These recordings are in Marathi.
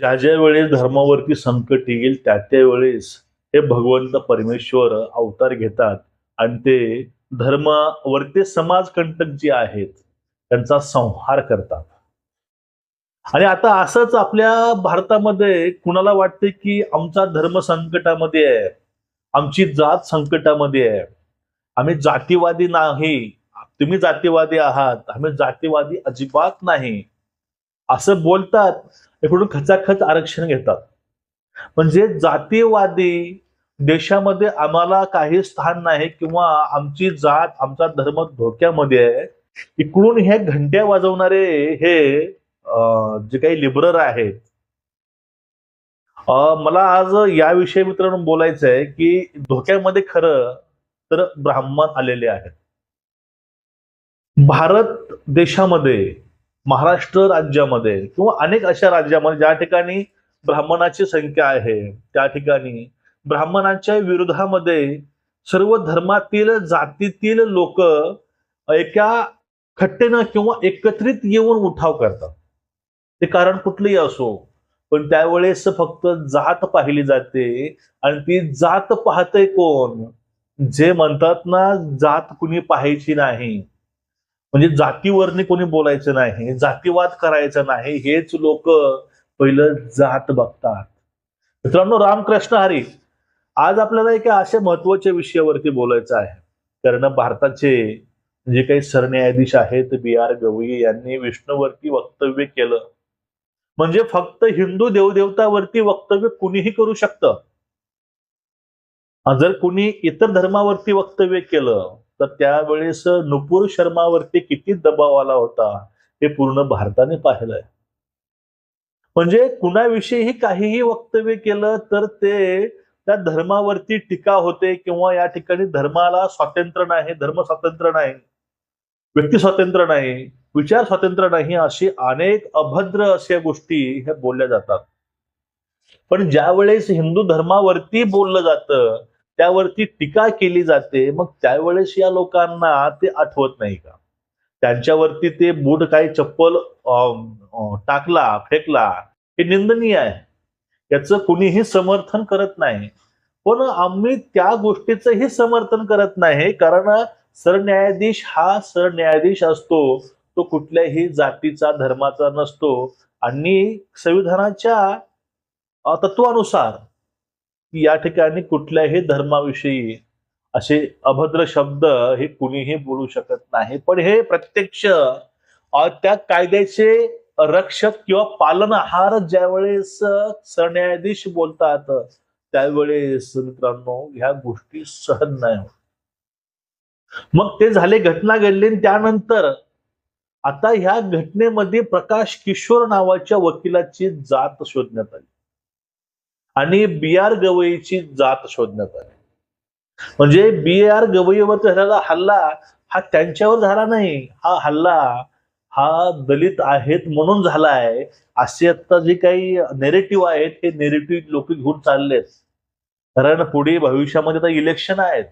ज्या ज्या वेळेस धर्मावरती संकट येईल त्या त्या वेळेस हे भगवंत परमेश्वर अवतार घेतात. आणि ते धर्मावरती समाजकंटक जे आहेत त्यांचा संहार करतात. आणि आता असंच आपल्या भारतामध्ये कुणाला वाटते की आमचा धर्म संकटामध्ये आहे? आमची जात संकटामध्ये आहे. आम्ही जातीवादी नाही. तुम्ही जातीवादी आहात. आम्ही जातीवादी अजिबात नाही. असं बोलतात. इकडून खचाखच आरक्षण घेतात. म्हणजे जातीवादी देशामध्ये आम्हाला काही स्थान नाही किंवा आमची जात आमचा धर्म धोक्यामध्ये आहे. इकडून हे घंट्या वाजवणारे हे जे काही लिबरर आहेत. मला आज याविषयी मित्रांनो बोलायचं आहे की धोक्यामध्ये खरं तर ब्राह्मण आलेले आहेत. भारत देशामध्ये महाराष्ट्र राज्यामध्ये किंवा अनेक अशा राज्यामध्ये ज्या ठिकाणी ब्राह्मणाची संख्या आहे त्या ठिकाणी ब्राह्मणांच्या विरोधामध्ये सर्व धर्मातील जातीतील लोक एका खट्टेनं किंवा एकत्रित येऊन उठाव करतात. ते कारण कुठलंही असो पण त्यावेळेस फक्त जात पाहिली जाते आणि ती जात पाहते कोण? जे म्हणतात ना जात कुणी पाहायची नाही. म्हणजे जातीवरनी कोणी बोलायचं नाही जातीवाद करायचा नाही हेच लोक पहिलं जात बघतात. मित्रांनो रामकृष्ण हरी आज आपल्याला एका अशा महत्त्वाच्या विषयावरती बोलायचं आहे. कारण भारताचे जे काही सरन्यायाधीश आहेत बी आर गवई यांनी विष्णूवरती वक्तव्य केलं. म्हणजे फक्त हिंदू देवदेवतावरती वक्तव्य कुणीही करू शकतं. जर कुणी इतर धर्मावरती वक्तव्य केलं तर त्यावेळेस नुपूर शर्मावरती किती दबाव आला होता हे पूर्ण भारताने पाहिलंय. म्हणजे कुणाविषयीही काहीही वक्तव्य केलं तर ते त्या धर्मावरती टीका होते किंवा या ठिकाणी धर्माला स्वातंत्र्य नाही धर्म स्वातंत्र्य नाही व्यक्ती स्वातंत्र्य नाही विचार स्वातंत्र्य नाही अशी अनेक अभद्र अशा गोष्टी ह्या बोलल्या जातात. पण ज्या वेळेस हिंदू धर्मावरती बोललं जातं त्यावरती टीका केली जाते मग त्यावेळेस या लोकांना ते आठवत नाही का? त्यांच्यावरती ते बूट काही चप्पल टाकला फेकला हे निंदनीय आहे. याचं कुणीही समर्थन करत नाही. पण आम्ही त्या गोष्टीचंही समर्थन करत नाही कारण सरन्यायाधीश हा सरन्यायाधीश असतो तो कुठल्याही जातीचा धर्माचा नसतो. आणि संविधानाच्या तत्वानुसार की या ठिकाणी कुठल्याही धर्माविषयी असे अभद्र शब्द हे कुणीही बोलू शकत नाही. पण हे प्रत्यक्ष त्या कायद्याचे रक्षक किंवा पालनहार ज्यावेळेस सरन्यायाधीश बोलतात त्यावेळेस मित्रांनो ह्या गोष्टी सहन नाही होत. मग ते झाले घटना घडली आणि त्यानंतर आता ह्या घटनेमध्ये प्रकाश किशोर नावाच्या वकिलाची जात शोधण्यात आली. आणि बी आर गवईची जात शोधण्यात आली म्हणजे बी आर गवईवर झालेला हल्ला हा त्यांच्यावर झाला नाही. हा हल्ला हा दलित आहेत म्हणून झाला आहे असे आता जे काही नेरेटिव्ह आहेत हे नेरेटिव्ह लोक घेऊन चाललेत. कारण पुढे भविष्यामध्ये आता इलेक्शन आहेत.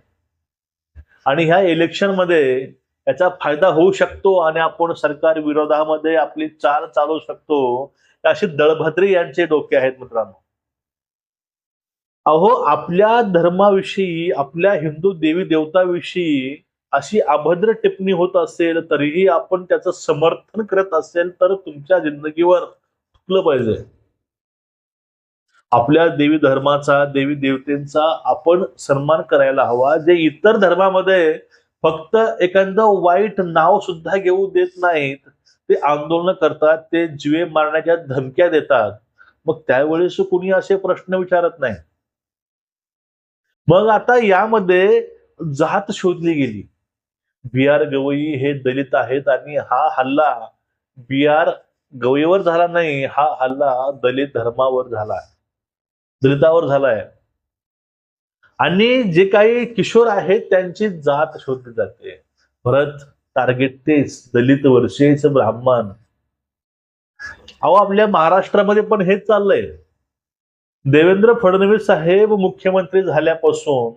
आणि ह्या इलेक्शनमध्ये याचा फायदा होऊ शकतो आणि आपण सरकार विरोधामध्ये आपली चाल चालवू शकतो. अशी दळभद्रे यांचे डोके आहेत मित्रांनो. अहो आपल्या धर्माविषयी आपल्या हिंदू देवी देवताविषयी अशी अभद्र टिप्पणी होत असेल तरीही आपण त्याचं समर्थन करत असेल तर तुमच्या जिंदगीवर थुकलं पाहिजे. आपल्या देवी धर्माचा देवी देवतेंचा आपण सन्मान करायला हवा. जे इतर धर्मामध्ये फक्त एखादं वाईट नाव सुद्धा घेऊ देत नाहीत ते आंदोलन करतात ते जीवे मारण्याच्या धमक्या देतात. मग त्यावेळेस कुणी असे प्रश्न विचारत नाही. मग आता यामध्ये जात शोधली गेली. बी आर गवई हे दलित आहेत आणि हा हल्ला बी आर गवईवर झाला नाही हा हल्ला दलित धर्मावर झाला दलितावर झालाय आणि जे काही किशोर आहेत त्यांची जात शोधली जाते. परत टार्गेट तेच दलित वर्षेच ब्राह्मण. अहो आपल्या महाराष्ट्रामध्ये पण हेच चाललंय. देवेंद्र फडणवीस साहेब मुख्यमंत्री झाल्यापासून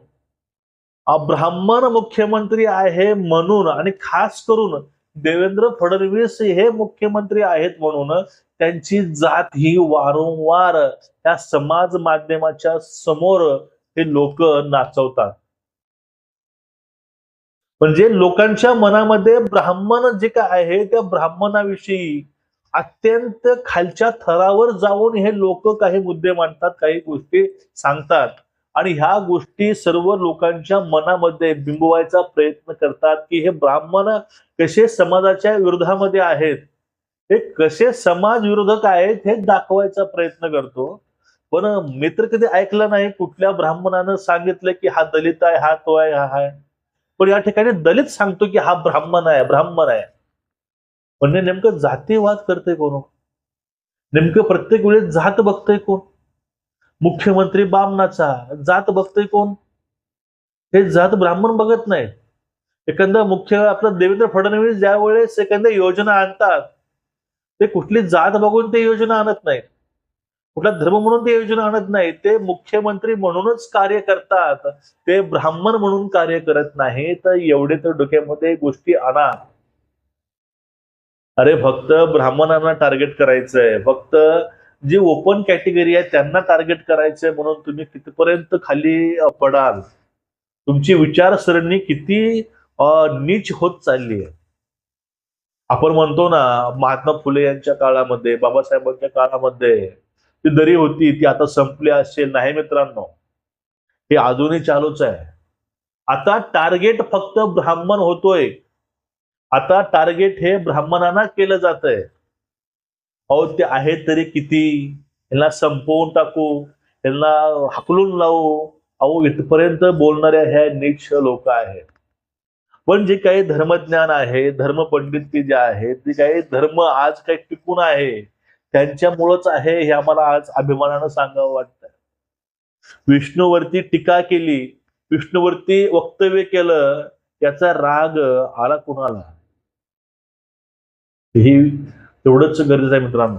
ब्राह्मण मुख्यमंत्री आहे म्हणून आणि खास करून देवेंद्र फडणवीस हे मुख्यमंत्री आहेत म्हणून त्यांची जात ही वारंवार त्या समाज माध्यमाच्या समोर हे लोक नाचवतात. म्हणजे लोकांच्या मनामध्ये ब्राह्मण जे काय आहे त्या ब्राह्मणाविषयी अत्यंत खालच्या थरावर जाऊन हे लोक काही मुद्दे मांडतात काही गोष्टी सांगतात. आणि ह्या गोष्टी सर्व लोकांच्या मनामध्ये बिंबवायचा प्रयत्न करतात की हे ब्राह्मण कसे समाजाच्या विरोधामध्ये आहेत? हे कसे समाज विरोधक आहेत हे दाखवायचा प्रयत्न करतो. पण मित्र कधी ऐकलं नाही कुठल्या ब्राह्मणानं सांगितलं की हा दलित आहे हा तो आहे हा आहे? पण या ठिकाणी दलित सांगतो की हा ब्राह्मण आहे ब्राह्मण आहे. म्हणजे नेमकं जातीवाद करते कोण हो? नेमकं प्रत्येक वेळेस जात बघतय कोण? मुख्यमंत्री बामनाचा जात बघतोय कोण? हे जात ब्राह्मण बघत नाही एखादा मुख्य आपलं देवेंद्र फडणवीस ज्या वेळेस एखाद्या योजना आणतात ते कुठली जात बघून ते योजना आणत नाहीत. कुठला धर्म म्हणून ते योजना आणत नाही ते मुख्यमंत्री म्हणूनच कार्य करतात. ते ब्राह्मण म्हणून कार्य करत नाही तर एवढे तर डोक्यामध्ये गोष्टी आणा. अरे फक्त ब्राह्मणांना टार्गेट करायचंय. फक्त जी ओपन कॅटेगरी आहे त्यांना टार्गेट करायचंय म्हणून तुम्ही कितीपर्यंत खाली पडाल. तुमची विचारसरणी किती नीच होत चालली आहे. आपण म्हणतो ना महात्मा फुले यांच्या काळामध्ये बाबासाहेबांच्या काळामध्ये ती दरी होती ती आता संपली असेल. नाही मित्रांनो हे अजूनही चालूच आहे. आता टार्गेट फक्त ब्राह्मण होतोय. आता टार्गेट हे ब्राह्मणांना केलं जात आहे अहो ते आहेत तरी किती? यांना संपवून टाकू यांना हकलून लावू. अहो इथपर्यंत बोलणाऱ्या ह्या नीच लोक आहेत. पण जे काही धर्मज्ञान आहे धर्मपंडित जे आहेत ते काही धर्म आज काही टिकून आहे त्यांच्यामुळंच आहे हे आम्हाला आज अभिमानानं सांगावं वाटतं विष्णूवरती टीका केली विष्णूवरती वक्तव्य केलं याचा राग आला कुणाला? ही तेवढंच गरजेचं आहे मित्रांनो.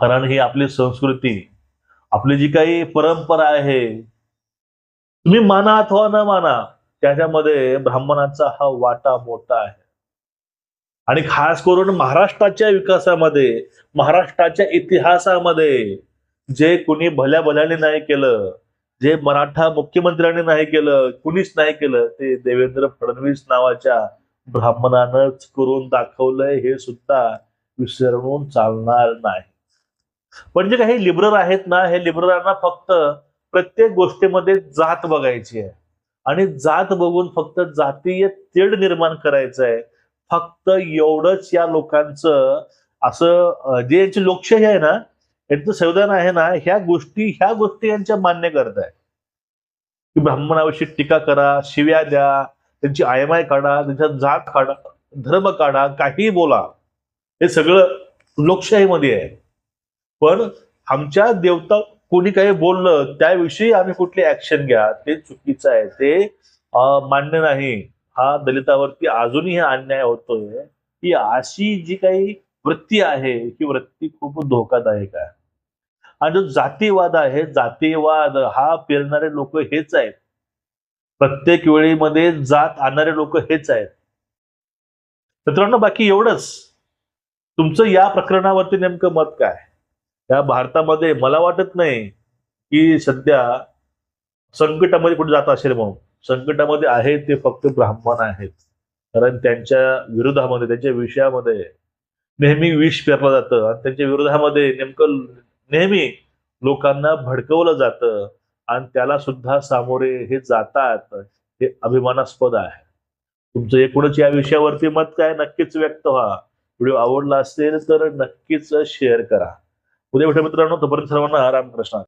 कारण ही आपली संस्कृती आपली जी काही परंपरा आहे तुम्ही माना अथवा न माना त्याच्यामध्ये ब्राह्मणाचा हा वाटा मोठा आहे. आणि खास करून महाराष्ट्राच्या विकासामध्ये महाराष्ट्राच्या इतिहासामध्ये जे कुणी भल्या भल्याने नाही केलं जे मराठा मुख्यमंत्र्यांनी नाही केलं कुणीच नाही केलं ते देवेंद्र फडणवीस नावाच्या ब्राह्मणानच करून दाखवलंय हे सुद्धा विसरून चालणार नाही. पण जे काही लिबरल आहेत ना हे लिबरलांना फक्त प्रत्येक गोष्टीमध्ये जात बघायची आहे. आणि जात बघून फक्त जातीय तेढ निर्माण करायचं आहे फक्त एवढंच या लोकांचं असं जे यांची लोकशाही आहे ना यांचं संविधान आहे ना ह्या गोष्टी ह्या गोष्टी यांच्या मान्य करत आहे की ब्राह्मणाविषयी टीका करा शिव्या द्या त्यांची आयमाय काढा त्यांच्या जात काढा धर्म काढा काहीही बोला. हे सगळं लोकशाहीमध्ये आहे. पण आमच्या देवता कोणी काही बोललं त्याविषयी आम्ही कुठली ऍक्शन घ्या ते चुकीचं आहे. ते मान्य नाही. हा दलितावरती अजूनही हा अन्याय होतोय. ही अशी जी काही वृत्ती आहे ही वृत्ती खूप धोकादायक आहे. आणि जो जातीवाद आहे जातीवाद हा पेरणारे लोक हेच आहेत. प्रत्येक वेळीमध्ये जात आणणारे लोक हेच आहेत. मित्रांनो बाकी एवढंच. तुमचं या प्रकरणावरती नेमकं मत काय? या भारतामध्ये मला वाटत नाही की सध्या संकटामध्ये कुठे जात असेल म्हणून. संकटामध्ये आहे ते फक्त ब्राह्मण आहेत. कारण त्यांच्या विरोधामध्ये त्यांच्या विषयामध्ये नेहमी विष पेरलं जातं. आणि त्यांच्या विरोधामध्ये नेमकं नेहमी लोकांना भडकवलं जातं. आणि त्याला सुद्धा सामोरे हे जातात हे अभिमानास्पद आहे. तुमचं एकूणच या विषयावरती मत काय? नक्कीच व्यक्त व्हा. व्हिडिओ आवडला असेल तर नक्कीच शेअर करा. उद्या भेटा मित्रांनो तोपर्यंत सर्वांना रामकृष्ण